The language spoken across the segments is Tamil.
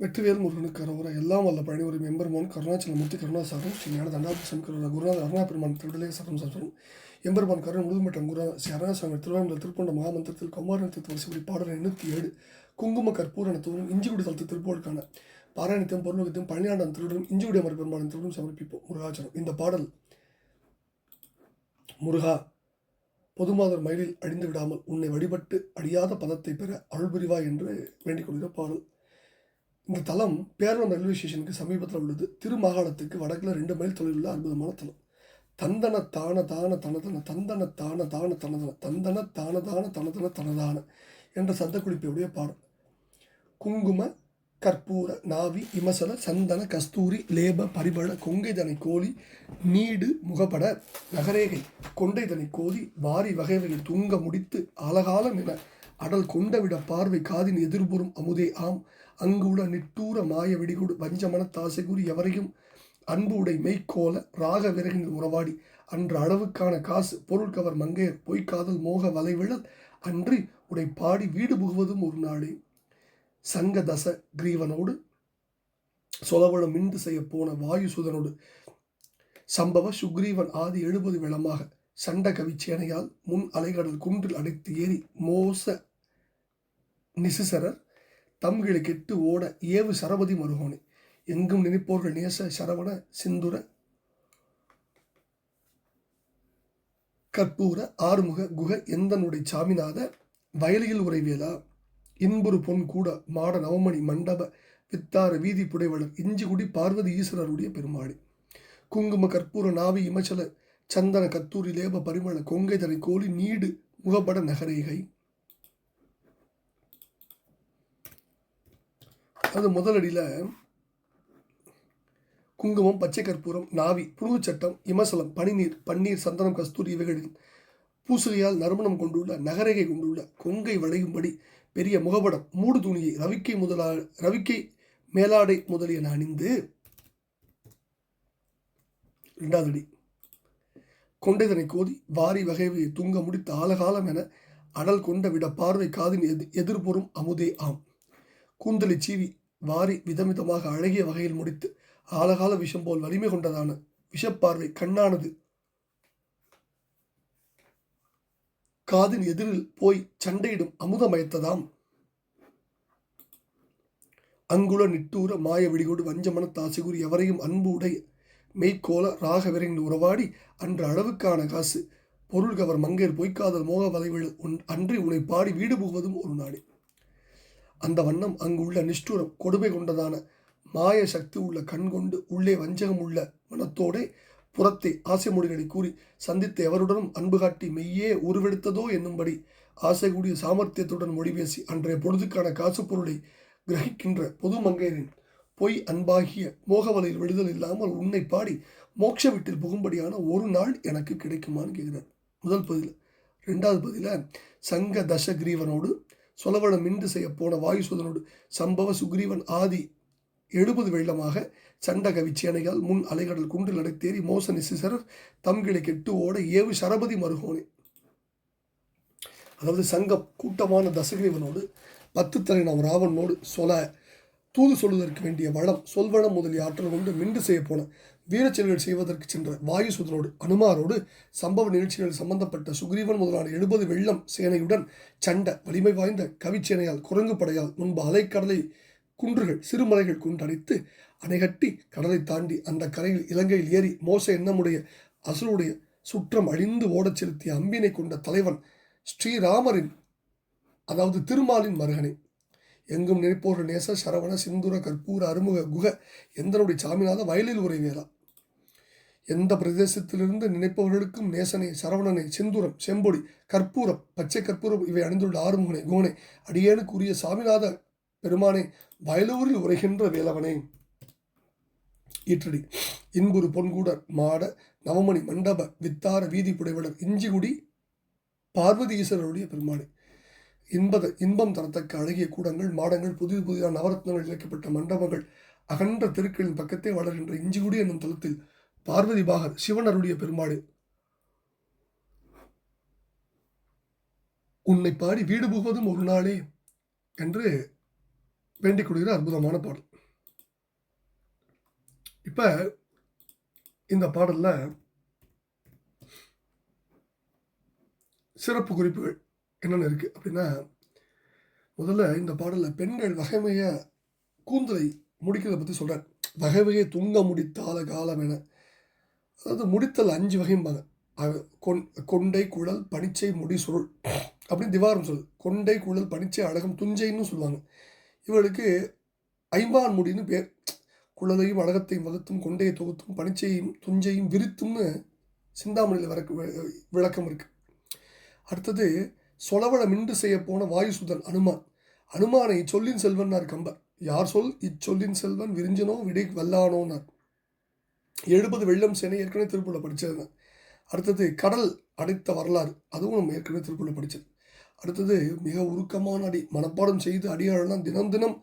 வெற்றிவேல் முருகனுக்கு கரோரா எல்லாம் வல்ல பழனி ஒரு எம்பெருமான் கருணாச்சலமூர்த்தி கருணாசாரம் ஸ்ரீ ஞான தண்டாபிசம் கருணா குருநாத அருணா பெருமான் திருடலே சரம் சரம் எம்பெருமான் கருண் முழுமட்டம் குரு ஸ்ரீ அருணாசாமி திருவாரூர் திருப்பண்ட மகாமந்திரத்தில் குமாரனத்தில் வரிசைப்படி பாடல் எண்ணூற்றி ஏழு குங்கும கற்பூரணத்துடன் இஞ்சிக்குடி தளத்து திருப்போருக்கான பாராயணத்தையும் பொருளுகத்தையும் பழனியாண்டம் திருடன் இஞ்சிக்குடி அமர் பெருமானின் திருடன் சமர்ப்பிப்போம். முருகாச்சரம் இந்த பாடல் முருகா பொதுமாதர் மயிலில் அழிந்து விடாமல் உன்னை வழிபட்டு அழியாத பதத்தை பெற அருள்புரிவாய் என்று வேண்டிக் கொள்கிற பாடல். இந்த தலம் பேரளம் ரயில்வே ஸ்டேஷனுக்கு சமீபத்தில் உள்ளது. திருமாகாணத்துக்கு வடக்கில் ரெண்டு மைல் தொலைவில் உள்ள அற்புதமான தலம் தந்தன தான தான தனதன தந்தன தான தான தனதன தந்தன தான தான தனதன தனதான என்ற சத்தக்குறிப்பையுடைய பாடல். குங்கும கற்பூர நாவி இமசல சந்தன கஸ்தூரி லேப பரிபள கொங்கைதனை கோழி நீடு முகப்பட நகரேகை கொண்டைதனை கோதி வாரி வகைகளை துங்க முடித்து அழகாலம் என அடல் கொண்டவிட பார்வை காதின் எதிர்புறம் அமுதே ஆம் அங்குள்ள நிட்டூர மாய வெடிகுடு வஞ்சமன தாசைகுறி எவரையும் அன்பு உடை மெய்க்கோல ராக விறகினில் உறவாடி. அன்று அளவுக்கான காசு பொருள் கவர் மங்கையர் பொய்க்காதல் மோக வலைவிழல் அன்றி உடை பாடி வீடு புகுவதும் ஒரு நாளே. சங்க தச கிரீவனோடு சொலவளம் மிண்டு செய்ய போன வாயுசுதனோடு. சம்பவ சுக்ரீவன் ஆதி எழுபது விளமாக சண்ட கவிச்சேனையால் முன் அலைகடல் குன்றில் அடைத்து ஏறி மோச நிசிசரர் தம்களை கெட்டு ஓட ஏவு சரபதி மருகோனே. எங்கும் நினைப்போர்கள் நேச சரவண சிந்துர கற்பூர ஆறுமுக குக எந்தனுடைய சாமிநாத வயலியில் உறைவேலா. இன்புறு பொன் கூட மாட நவமணி மண்டப வித்தார வீதி புடைவளர் இஞ்சிகுடி பார்வதி ஈஸ்வரருடைய பெருமாடி குங்கும கற்பூர நாவி இமச்சல சந்தன கத்தூரி லேப பரிமள கொங்கை தரை கோழி நீடு முகப்பட நகரேகை. அது முதலடியில் குங்குமம் பச்சை கற்பூரம் நாவி புழுகுச்சட்டம் இமசலம் பனிநீர் பன்னீர் சந்தனம் கஸ்தூரி இவைகளின் பூசுகையால் நறுமணம் கொண்டுள்ள நகரகை கொண்டுள்ள கொங்கை வளையும்படி பெரிய முகபடம் மூடு துணியை ரவிக்கை முதலா ரவிக்கை மேலாடை முதலியன அணிந்து ரெண்டாவது அடி. கொண்டைதனை கோதி வாரி வகைவையை தூங்க முடித்த ஆலகாலம் என அடல் கொண்ட விட பார்வை காதின் எதிர் எதிர்புறம் அமுதே ஆம். கூந்தலி சீவி வாரி விதமிதமாக அழகிய வகையில் முடித்து ஆலகால விஷம் போல் வலிமை கொண்டதான விஷப்பார்வை கண்ணானது. காதின் எதிரில் போய் சண்டையிடும் அமுதமயத்ததாம் அங்குல நிட்டூர மாய விடிகோடு வஞ்சமன தாசிகுறி எவரையும் அன்பு உடைய மெய்கோல ராக விரைந்து உறவாடி அன்று அளவுக்கான காசு பொருள் கவர் மங்கையர் பொய்க்காதல் மோக வலைவிழு அன்றி உனை பாடி வீடு புகுவதும் ஒரு நாடு. அந்த வண்ணம் அங்கு உள்ள நிஷ்டூரம் கொடுமை கொண்டதான மாய சக்தி உள்ள கண் கொண்டு உள்ளே வஞ்சகம் உள்ள மனத்தோடே புறத்தை ஆசை மொழிகளை கூறி சந்தித்த எவருடனும் அன்பு காட்டி மெய்யே உருவெடுத்ததோ என்னும்படி ஆசை கூடிய சாமர்த்தியத்துடன் மொழி பேசி அன்றைய பொழுதுக்கான காசு பொருளை கிரகிக்கின்ற பொது மங்கையரின் பொய் அன்பாகிய மோகவலையில் விடுதல் இல்லாமல் உன்னை பாடி மோட்ச வீட்டில் புகும்படியான ஒரு நாள் எனக்கு கிடைக்குமான்னு கேட்கிறார். முதல் பதில். ரெண்டாவது பதில சங்க தசகிரீவனோடு சொலவளம் மின்று செய்ய போன வாயுசூதனோடு சம்பவ சுக்ரீவன் ஆதி எழுபது வெள்ளமாக சண்ட கவிச்சேனையால் முன் அலைகடல் குன்றில் அடைத்தேறி மோசனி சிசரர் தம்கிளை கெட்டு ஓட ஏவு சரபதி மருகோனே. அதாவது சங்கம் கூட்டமான தசகிரீவனோடு பத்து தலை நாம் ராவனோடு சொல தூது சொல்வதற்கு வேண்டிய வளம் சொல்வளம் முதலிய ஆற்றல் கொண்டு மிண்டு செய்ய போன வீரச்செயல்கள் செய்வதற்கு சென்ற வாயுசுதனோடு அனுமாரோடு சம்பவ நிகழ்ச்சிகள் சம்பந்தப்பட்ட சுக்ரீவன் முதலான எழுபது வெள்ளம் சேனையுடன் சண்ட. வலிமை வாய்ந்த கவிச்சேனையால் குரங்கு படையால் முன்பு அலைக்கடலை குன்றுகள் சிறுமலைகள் குண்டடித்து அணைகட்டி கடலை தாண்டி அந்த கரையில் இலங்கையில் ஏறி மோச எண்ணமுடைய அசுருடைய சுற்றம் அழிந்து ஓடச் செலுத்திய அம்பினை கொண்ட தலைவன் ஸ்ரீராமரின் அதாவது திருமாலின் மருகனை எங்கும் நினைப்போர்கள் நேச சரவண சிந்துர கற்பூர அருமுக குக எந்தனுடைய சாமிநாத வயலில் உரைவேலா எந்த பிரதேசத்திலிருந்து நினைப்பவர்களுக்கும் நேசனை சரவணனை செந்தூரம் செம்பொடி கற்பூரம் பச்சை கற்பூரம் இவை அணிந்துள்ள ஆறுமுகனை குகனை அடியேனுக்குரிய சாமிநாத பெருமானே வயலூரில் உரைகின்ற வேலவனே. ஈற்றடி இன்புறு பொன்கூடர் மாட நவமணி மண்டப வித்தார வீதி புடைவளர் இஞ்சிகுடி பார்வதி ஈஸ்வரருடைய பெருமானே இன்பத இன்பம் தரத்தக்க அழகிய கூடங்கள் மாடங்கள் புதிய புதிய நவரத்னங்கள் இழைக்கப்பட்ட மண்டபங்கள் அகன்ற தெருக்களின் பக்கத்தே வளர்கின்ற இஞ்சிகுடி என்னும் தளத்தில் பார்வதி பாகர் சிவனருடைய பெருமாடு உன்னை பாடி வீடு புகுவதும் ஒரு நாளே என்று வேண்டிக் கொள்கிற அற்புதமான பாடல். இப்போ இந்த பாடலில் சிறப்பு குறிப்புகள் என்னென்ன இருக்குது அப்படின்னா முதல்ல இந்த பாடலில் பெண்கள் வகைமைய கூந்தலை முடிக்கிறத பற்றி சொல்கிறார் வகைமையை துங்க முடித்தாத காலம் என. அதாவது முடித்தல் அஞ்சு வகைம்பாங்க. கொண் கொண்டை குழல் பனிச்சை முடி சுருள் அப்படின்னு திவாரம் சொல் கொண்டை குழல் பனிச்சை அழகம் துஞ்சைன்னு சொல்லுவாங்க. இவளுக்கு ஐம்பான் முடின்னு பேர். குழலையும் அழகத்தையும் வகுத்தும் கொண்டையை தொகுத்தும் பனிச்சையும் துஞ்சையும் விரித்தும்னு சிந்தாமணியில் வர விளக்கம் இருக்குது அடுத்தது சொலவள மிண்டு செய்ய போன வாயுசுதன் அனுமான். அனுமானை சொல்லின் செல்வன்னார் கம்பர். யார் சொல்? இச்சொல்லின் செல்வன் விரிஞ்சனோ விடை வல்லானோன்னார் எழுபது வெள்ளம் சேனை ஏற்கனவே திருப்பூரில் படித்தது அடுத்தது கடல் அடைத்த வரலாறு அதுவும் நம்ம ஏற்கனவே திருப்பூரில் படித்தது அடுத்தது மிக உருக்கமான அடி மனப்பாடம் செய்து அடியாளெல்லாம் தினம் தினம்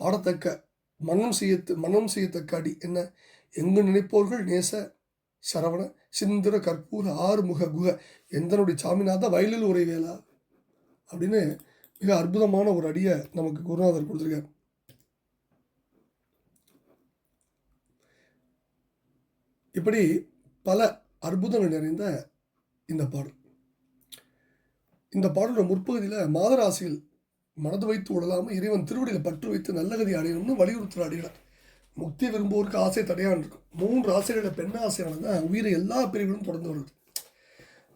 பாடத்தக்க மனம் செய்ய மனம் செய்யத்தக்க அடி. என்ன? எங்கு நினைப்போர்கள்? நேச சரவண சிந்திர கற்பூர ஆறு முக குக. எந்தனுடைய சாமிநாத வயலில் உரைவேலா அப்படின்னு மிக அற்புதமான ஒரு அடியை நமக்கு குருநாதர் கொடுத்துருக்கார். இப்படி பல அற்புதங்கள் நிறைந்த இந்த பாடல். இந்த பாடலோட முற்பகுதியில் மாதராசியில் மனது வைத்து விடலாமல் இறைவன் திருவடியில் பற்று வைத்து நல்லகதி அடையணும்னு வலியுறுத்துகிற அடைகிறார் முக்தி விரும்புவோருக்கு ஆசை தடையான் இருக்கும். மூன்று ஆசைகளில் பெண் ஆசையானது உயிரை எல்லா பிரிவுகளும் தொடர்ந்து வருது.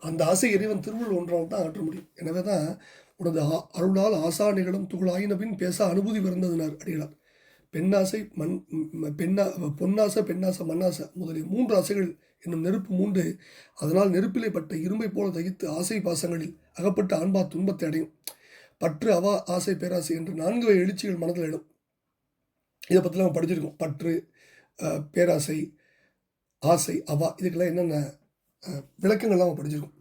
அந்த ஆசை இறைவன் திருவள்ளுவர் ஒன்றால் தான் ஆற்ற முடியும். எனவே தான் உனது ஆ- அருளால் ஆசானிகளும் துகளாயின பின் பேச அனுபூதி பிறந்ததுனார் அடிகளார். பெண்ணாசை மண் பெண்ணா பொன்னாசை பெண்ணாசை மண்ணாசை முதலிய மூன்று ஆசைகள் என்னும் நெருப்பு மூன்று அதனால் நெருப்பிலே பட்ட இரும்பை போல தகித்து ஆசை பாசங்களில் அகப்பட்ட அன்பா துன்பத்தை அடையும். பற்று அவா ஆசை பேராசை என்று நான்கு வகை எழுச்சிகள் மனதில் இடும் இதை பற்றி நம்ம படிச்சிருக்கோம். பற்று பேராசை ஆசை அவா இதுக்கெல்லாம் என்னென்ன விளக்கங்கள்லாம் நம்ம படிச்சிருக்கோம்.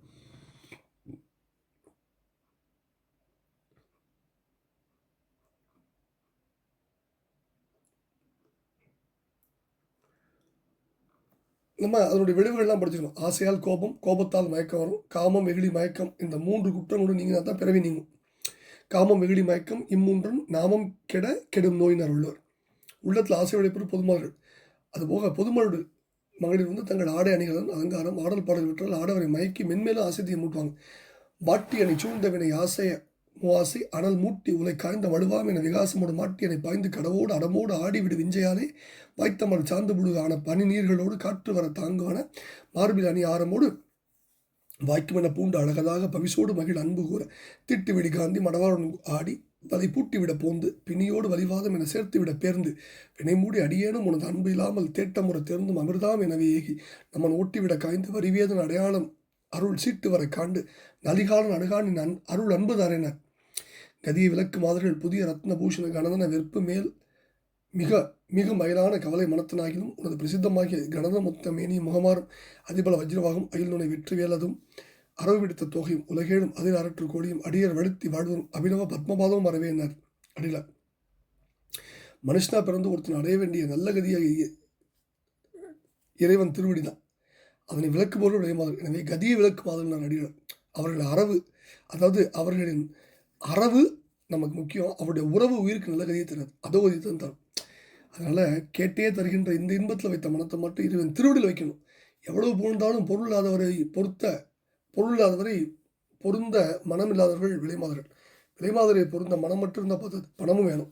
நம்ம அதனுடைய விளைவுகள்லாம் படிச்சிருக்கோம் ஆசையால் கோபம் கோபத்தால் மயக்கம் வரும் காமம் வெகுளி மயக்கம் இந்த மூன்று குற்றங்களும் நீங்கள் தான் பிறவி நீங்கும். காமம் வெகுளி மயக்கம் இம்மூன்றும் நாமம் கெட கெடும் நோயினர் உள்ளவர் உள்ளத்தில் ஆசை உடைப்பது பொதுமகள் அதுபோக பொதுமகளோடு மகளிர் வந்து தங்கள் ஆடை அணிகளும் அலங்காரம் ஆடல் பாடல் விட்டால் ஆடவரை மயக்கி மென்மேலும் ஆசையை மூட்டுவாங்க. வாட்டி அணை சூழ்ந்தவினை ஆசையை மூவாசை அனல் மூட்டி உலை காய்ந்த வலுவாம் என விகாசமோடு மாட்டி என்னை பாய்ந்து கடவோடு அடமோடு ஆடிவிடு விஞ்சையாலே வாய்த்தமல் சார்ந்து புழுகான பனி நீர்களோடு காற்று வர தாங்குவன மார்பில் அணி ஆரமோடு வாய்க்குமென பூண்டு அழகதாக பவிசோடு மகிழ் அன்பு கூற திட்டுவிடி காந்தி மடவாளன் ஆடி வலை பூட்டிவிட போந்து பிணியோடு வலிவாதம் என சேர்த்துவிட பேர்ந்து வினை மூடி அடியேனும் உனது அன்பு இல்லாமல் தேட்டமுறை தேர்ந்தும் அமிர்தாம் எனவே ஏகி நம்மன் ஓட்டிவிட காய்ந்து வரிவேதன் அடையாளம் அருள் சீட்டு வரை காண்டு நலிகாலன் அணுகானின் அன் அருள் அன்பு கதியை விளக்கு மாதிரிகள் புதிய ரத்ன பூஷண கணதன வெறுப்பு மேல் மிக மிக மயிலான கவலை மனத்தனாகிலும் உனது பிரசித்தமாகிய கணத மொத்த மேனி முகமாறும் அதிபல வஜ்ரவாகும் அயில் நுனை வெற்றி வேலதும் அரவு விடுத்த தொகையும் உலகேடும் அதில் அரற்று கோடியும் அடியர் வழுத்தி வாழ்வரும் அபிநவ பத்மபாதமும் வரவேனர் அடில. மனுஷனா பிறந்து ஒருத்தன் அடைய வேண்டிய நல்ல கதியாக இ- இறைவன் திருவடிதான். அதனை விளக்குபவர்கள் உடைய எனவே கதியை விளக்குமாதல் நான் அடியார் அவர்கள் அரவு அதாவது அவர்களின் அரவு நமக்கு முக்கியம். அவருடைய உறவு உயிருக்கு நல்ல கதியை தராது. அதோ கதியை தான் தரும். அதனால் கேட்டே தருகின்ற இந்த இன்பத்தில் வைத்த மனத்தை மட்டும் இறைவன் திருவடியில் வைக்கணும். எவ்வளவு புகழ்ந்தாலும் பொருள் இல்லாதவரை பொருத்த பொருள் இல்லாதவரை பொருந்த மனம் இல்லாதவர்கள் விலைமாதர்கள் விலைமாதரை பொருந்த மனம் மட்டும் இருந்தால் பார்த்தது பணமும் வேணும்.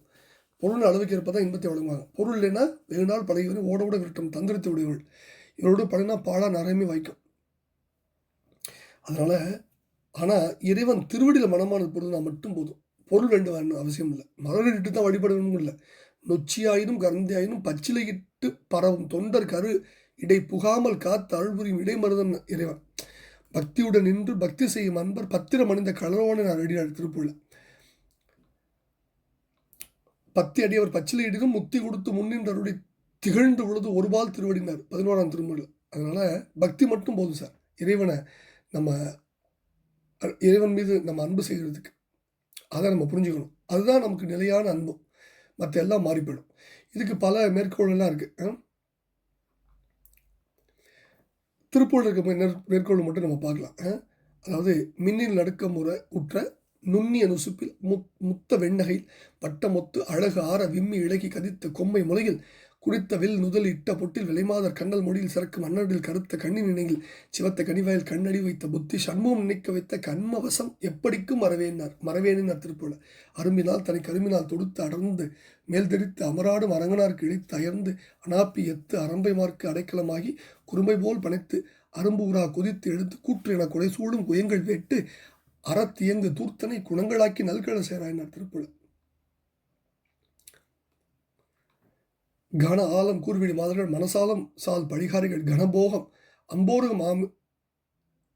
பொருள் அளவுக்கு இருப்பதான் இன்பத்தை வழங்குவாங்க. பொருள் இல்லைன்னா வெகு நாள் பழகிவரை ஓட ஓட விரட்டும். தந்திரத்தை உடையவர்கள். இவரோடு பழகினா பாழா நிறையமே வைக்கும் அதனால் ஆனால் இறைவன் திருவடியில் மனமானது பொருந்தினா மட்டும் போதும். பொருள் வேண்டும் வேணும் அவசியம் இல்லை. மலரிட்டு தான் வழிபட வேணும் இல்லை. நொச்சியாயினும் கருந்தியாயினும் பச்சிலையிட்டு பரவும் தொண்டர் கரு இடை புகாமல் காத்து அருள்புரியும் இடைமருதன் இறைவன். பக்தியுடன் நின்று பக்தி செய்யும் அன்பர் பத்திரம் அணிந்த கலரோன நான் அடினார் திருப்புள்ள பத்தி அடியவர் பச்சிலை இடினும் கொடுத்து முன்னின்று அருளி திகழ்ந்து பொழுது ஒருபால் திருவடினார் பதினோராம் திருமுறையில் அதனால் பக்தி மட்டும் போதும் சார். இறைவனை நம்ம இறைவன் மீது நம்ம அன்பு செய்கிறதுக்கு. அதை நம்ம புரிஞ்சுக்கணும். அதுதான் நமக்கு நிலையான அன்பு. மற்ற எல்லாம் மாறி போயிடும். இதுக்கு பல மேற்கோளெல்லாம் இருக்குது திருப்பூர் இருக்க மேற்- மேற்கோள் மட்டும் நம்ம பார்க்கலாம். அதாவது மின்னில் நடுக்க முறை உற்ற நுண்ணிய நுசுப்பில் முத் முத்த வெண்ணகையில் வட்டமொத்து அழகு ஆற விம்மி இழகி கதித்த கொம்மை முலையில் குடித்தவில் நுதல் இட்ட பொட்டில் விலைமாதர் கண்ணல் மொழியில் சிறக்கும் அன்னடில் கருத்த கண்ணின் நினைவில் சிவத்த கனிவாயில் கண்ணடி வைத்த புத்தி சண்முகம் நினைக்க வைத்த கண்மவசம் எப்படிக்கும் மறவேனார் மறவேனினார் திருப்புல அரும்பினால் தனி கரும்பினால் தொடுத்து அடர்ந்து மேல் தெரித்து அமராடும் அரங்கனார்க்கு இழைத்து அயர்ந்து அனாப்பி எத்து அரம்பை மார்க்கு அடைக்கலமாகி குறும்பை போல் பனைத்து அரும்பூரா கொதித்து எடுத்து கூற்று என கொடை சூடும் குயங்கள் வெட்டு அறத்தியங்கு தூர்த்தனை குணங்களாக்கி நல்கழ சேராயினார் திருப்புல கன ஆலம் கூர்விடி மாதர்கள் மனசாலம் சால் பழிகாரிகள் கனபோகம். அம்போருகம் ஆம்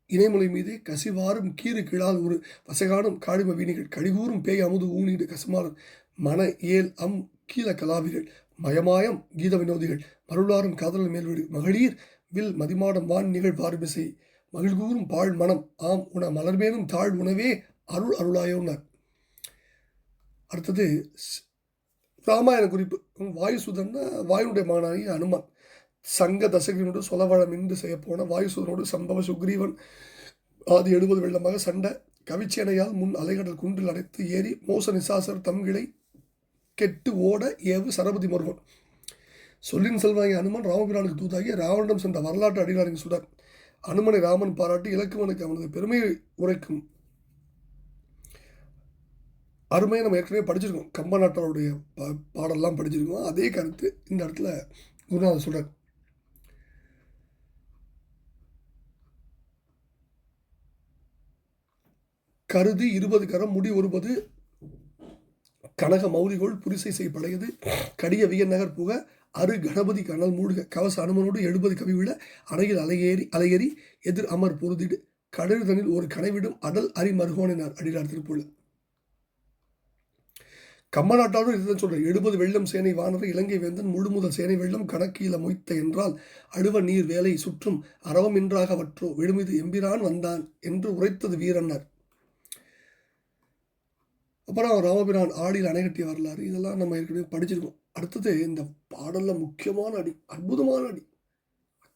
இணைமொழி மீது கசிவாரும் கீறு கிழால் ஒரு வசகானும் காடிம வீணிகள் கழிகூறும் பேய் அமுது ஊனீடு கசுமாலன் மன ஏல் அம் கீழ கலாவிகள் மயமாயம் கீத வினோதிகள் மருளாரும் காதல் மேல்வீடு மகளிர் வில் மதிமாடம் வான் நிகழ் பார்மிசை மகிழ்கூறும் பாழ் மனம் ஆம் உண மலர்மேனும் தாழ் உணவே அருள் அருளாயோன்னார் அடுத்தது ராமாயண குறிப்பு. வாயுசுதன்னா வாயுடைய மகனாகிய அனுமான். சங்க தசகனோடு சொலவழம் இன்று செய்யப்போன வாயுசுதனோடு சம்பவ சுக்ரீவன் ஆதி எழுபது வெள்ளமாக சண்டை. கவிச்சேனையால் முன் அலைகடல் குன்றில் அடைத்து ஏறி மோச நிசாசர் தம்கிளை கெட்டு ஓட ஏவு சரபதி முருகன். சொல்லின் செல்வாங்கி அனுமன் ராமபிரானுக்கு தூதாகி ராவணம் சென்ற வரலாற்று அடிகளாரின் சுடர். அனுமனை ராமன் பாராட்டி இலக்குவனுக்கு அவனது பெருமையை உரைக்கும் அருமையாக நம்ம ஏற்கனவே படிச்சிருக்கோம். கம்ப நாட்டாருடைய பா பாடல்லாம் படிச்சிருக்கோம். அதே கருத்து இந்த இடத்துல குருநாதர் சொல்கிறார் கருதி இருபது கரம் முடி ஒருபது கனக மௌலிகோள் புரிசை செய் படையது கடிய வியநகர் புக அரு கணபதி கனல் மூடுக கவச அனுமனோடு எழுபது கவி விழ அலையேறி அலையேறி எதிர் அமர் பொருதிடு கடல்தனில் ஒரு கனைவிடும் அடல் அரி மருகோனினார் அடிலார் திருப்பூர் கம்மநாட்டாரும் இதுதான் சொல்கிறார் எழுபது வெள்ளம் சேனை வானவர் இலங்கை வேந்தன் முழுமுதல் சேனை வெள்ளம் கணக்கீழ மொய்த்த என்றால் அழுவ நீர் வேலை சுற்றும் அறவம் என்றாக வற்றோ விழுமிது எம்பிரான் வந்தான் என்று உரைத்தது வீரன்னர். அப்புறம் ராமபிரான் ஆடியில் அணைகட்டிய வரலாறு இதெல்லாம் நம்ம ஏற்கனவே படிச்சிருக்கோம். அடுத்தது இந்த பாடலில் முக்கியமான அடி அற்புதமான அடி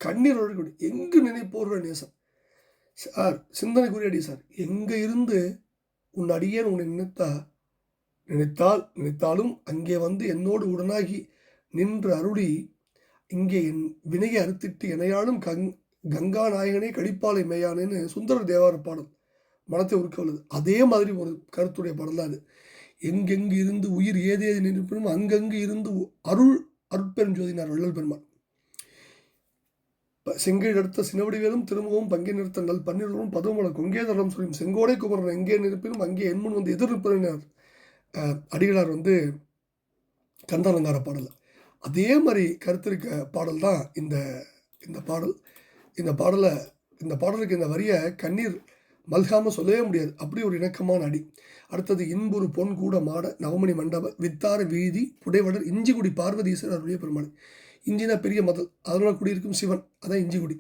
கண்ணீர் ஒழுக்கடி எங்கு நினைப்போர்கள் நேசம். சார் சிந்தனைக்குரிய அடி சார். எங்கே இருந்து உன் அடியேன்னு உன்னை நினைத்தா நினைத்தால் நினைத்தாலும் அங்கே வந்து என்னோடு உடனாகி நின்று அருளி இங்கே என் வினையை அறுத்திட்டு எனையாலும் கங் கங்கா நாயகனே கடிப்பாலை மேயானேன்னு சுந்தர தேவார பாடல் மனத்தை உருக்க உள்ளது. அதே மாதிரி ஒரு கருத்துடைய பாடல் தான் அது. எங்கெங்கு இருந்து உயிர் ஏதேது நிற்பினும் அங்கங்கு இருந்து அருள் அருட்பெரும் ஜோதினார் வள்ளல் பெருமான் செங்கை அடுத்த சினவடிவேலும் திருமுகமும் பங்கே நிறுத்த நல் பன்னிரவும் பதுமல கொங்கேதரம் சொல்லும் செங்கோடை குமரன் எங்கே நிற்பினும் அங்கே என்முன் வந்து எதிர் அடிகளார் வந்து கந்தாலங்கார பாடல். அதே மாதிரி கருத்திருக்க பாடல் தான் இந்த இந்த பாடல். இந்த பாடலை இந்த பாடலுக்கு இந்த வரியை கண்ணீர் மல்காமல் சொல்லவே முடியாது. அப்படி ஒரு இணக்கமான அடி. அடுத்தது இன்புறு பொன் கூட மாட நவமணி மண்டப வித்தார வீதி புடைவடர் இஞ்சிக்குடி பார்வதீஸ்வரர் அருடைய பெருமாள். இஞ்சினா பெரிய மதல். அதனால் குடியிருக்கும் சிவன். அதான் இஞ்சிக்குடி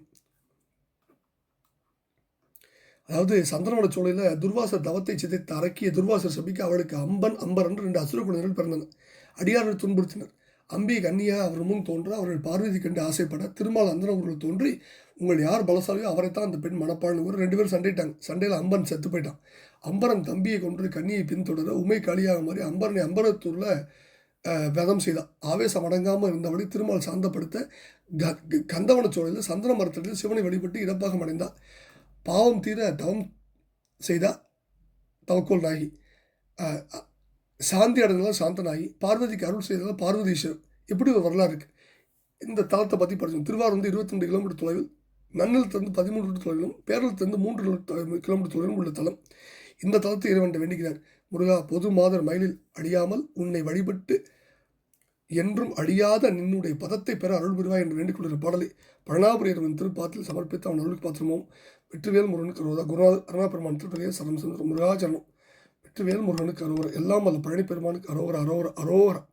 அதாவது சந்திரனோட சூழலில் துர்வாசர் தவத்தை சிதைத்து அரக்கிய துர்வாசர் சபிக்க அவளுக்கு அம்பன் அம்பர் என்று ரெண்டு அசுர குழந்தைகள் பிறந்தனர் அடியார்கள் துன்புறுத்தினர். அம்பி கன்னியா அவர் முன் தோன்ற அவர்கள் பார்வதி கண்டு ஆசைப்பட திருமால் அந்தனவர்கள் தோன்றி உங்கள் யார் பலசாலியோ அவரைத்தான் அந்த பெண் மனப்பாழ்னு கூட ரெண்டு பேரும் சண்டைட்டாங்க சண்டையில் அம்பன் செத்து போயிட்டான். அம்பரன் தம்பியை கொன்று கன்னியை பின்தொடர உமை காளியாக மாதிரி அம்பரனை அம்பரத்தூரில் விதம் செய்தான் ஆவேசம் அடங்காமல் இருந்தபடி திருமால் சாந்தப்படுத்த க கந்தவன சோழையில் சந்தன மரத்தில் சிவனை வழிபட்டு இடப்பாகம் அடைந்தார் பாவம் தீர தவம் செய்தா தவக்கோல் நாகி சாந்தி அடைந்தாலும் சாந்தனாகி பார்வதிக்கு அருள் செய்ததால் பார்வதீஸ்வரர் இப்படி ஒரு வரலாறு இருக்குது இந்த தலத்தை பற்றி படிச்சோம் திருவாரூர் வந்து இருபத்தி ரெண்டு கிலோமீட்டர் தொலைவில் நன்னலத்திலிருந்து பதிமூன்று தொலைவிலும் பேரளத்திலிருந்து மூன்று கிலோமீட்டர் தொலைவிலும் உள்ள தலம் இந்த தலத்தை இறைவன் வேண்டுகிறார். முருகா பொது மாதர் மயிலில் அழியாமல் உன்னை வழிபட்டு என்றும் அழியாத நின்னுடைய பதத்தை பெற அருள் புரிவாய் என்று வேண்டிக் கொள்கிற பாடலை பழனாபுரியர் திருப்பாத்தில் சமர்ப்பித்த அவன் அருளுக்கு பாத்திரமும். வெற்றிவேல் முருகனுக்கு அருவதா அருணா பெருமான் திருப்பதியை சரம் சென்று முருகாச்சரணம் வெற்றிவேல் முருகனுக்கு அரோவர் எல்லாம் அல்ல பழனி பெருமானுக்கு அரோவர அரோவர அரோவரம்